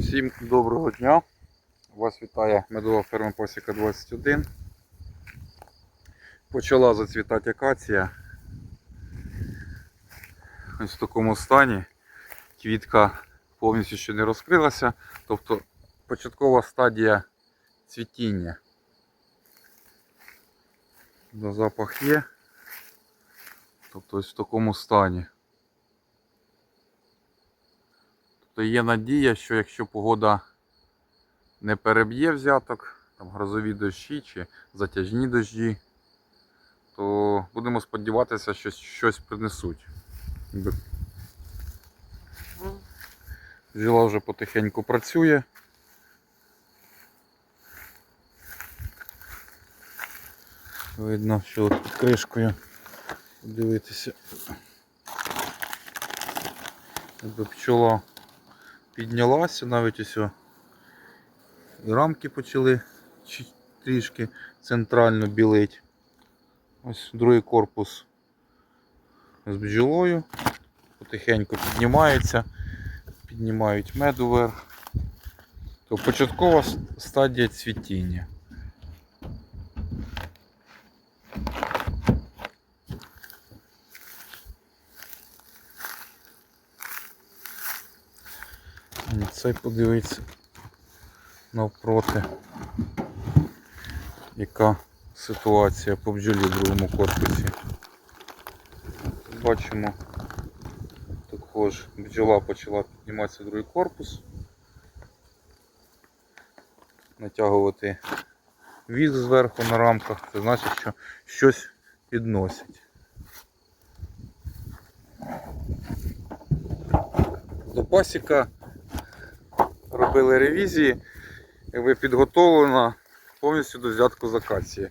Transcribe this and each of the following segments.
Всім доброго дня. Вас вітає медова ферма Посіка 21. Почала зацвітати акація. Ось в такому стані. Квітка повністю ще не розкрилася. Тобто початкова стадія цвітіння. Запах є. Тобто ось в такому стані. Тобто є надія, що якщо погода не переб'є взяток, там грозові дощі чи затяжні дощі, то будемо сподіватися, що щось принесуть. Бджола вже потихеньку працює. Видно, що під кришкою дивитися. Якби пчола піднялася, навіть ось рамки почали трішки центрально білить. Ось другий корпус з бджолою. Потихеньку піднімається, піднімають меду. То початкова стадія цвітіння. І Цей подивиться навпроти, яка ситуація по бджолі в другому корпусі. Бачимо, також бджола почала підніматися в другий корпус, натягувати віз зверху на рамках, це значить, що щось підносять. До пасіка робили ревізії, якби підготовлена повністю до взятку з акації.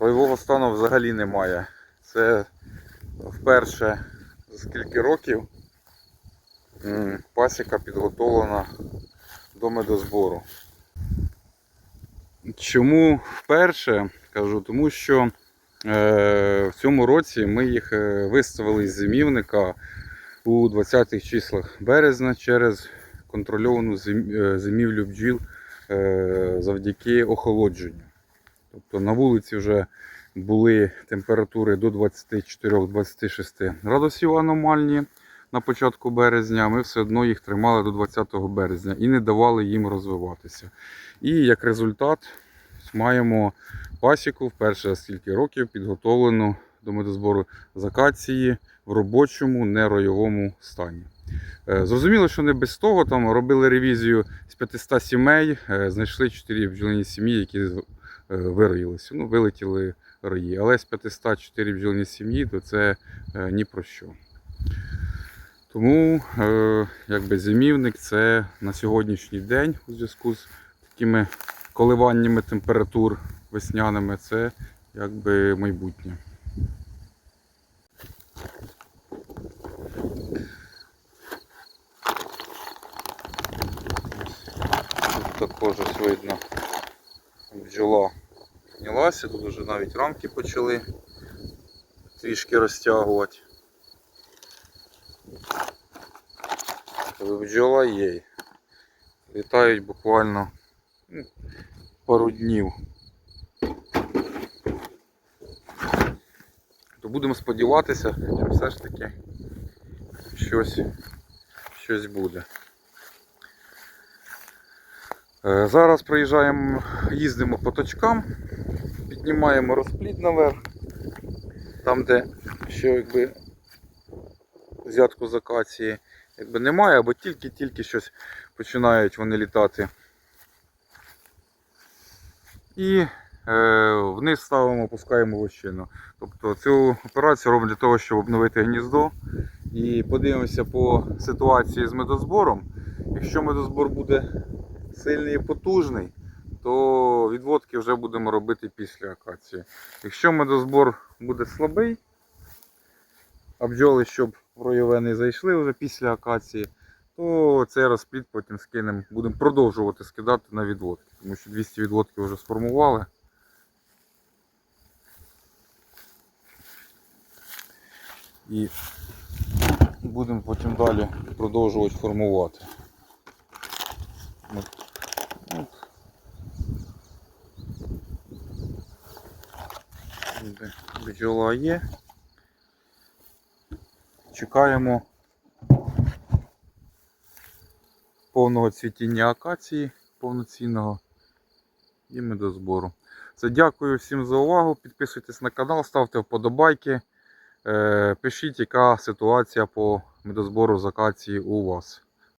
Бойового стану взагалі немає. Це вперше за скільки років пасіка підготовлена до медозбору. Чому вперше? Кажу, тому що е, в цьому році ми їх е, виставили з зимівника у 20-х числах березня через контрольовану е, зимівлю бджіл е, завдяки охолодженню. Тобто на вулиці вже були температури до 24-26 градусів аномальні на початку березня. Ми все одно їх тримали до 20 березня і не давали їм розвиватися. І як результат маємо пасіку вперше скільки років підготовлену до медозбору з акації в робочому нероєвому стані. Е, Зрозуміло, що не без того. Там робили ревізію з 500 сімей, е, знайшли 4 бджолині сім'ї, які е, вироїлися. Ну, вилетіли рої. Але з 504 бджолині сім'ї, то це ні про що. Тому якби зимівник це на сьогоднішній день у зв'язку з такими коливаннями температур весняними, це якби майбутнє. Також ось видно бджола піднялася, тут вже навіть рамки почали трішки розтягувати. Бджола є. Літають буквально ну, пару днів. То будемо сподіватися, що все ж таки щось, щось буде. Е, Зараз приїжджаємо, їздимо по точкам, піднімаємо розплід наверх, там де ще якби взятку з акації якби немає, або тільки-тільки щось починають вони літати. І е, вниз ставимо, пускаємо вощину. Тобто цю операцію робимо для того, щоб обновити гніздо. І подивимося по ситуації з медозбором. Якщо медозбор буде сильний і потужний, то відводки вже будемо робити після акації. Якщо медозбор буде слабий, а бджоли, щоб в не зайшли вже після акації, то цей розплід потім скинемо, будемо продовжувати скидати на відводки, тому що 200 відводків вже сформували. І будемо потім далі продовжувати формувати. Бджола є. Чекаємо повного цвітіння акації повноцінного і медозбору. Це дякую всім за увагу. Підписуйтесь на канал, ставте вподобайки. Е, Пишіть, яка ситуація по медозбору з акації у вас.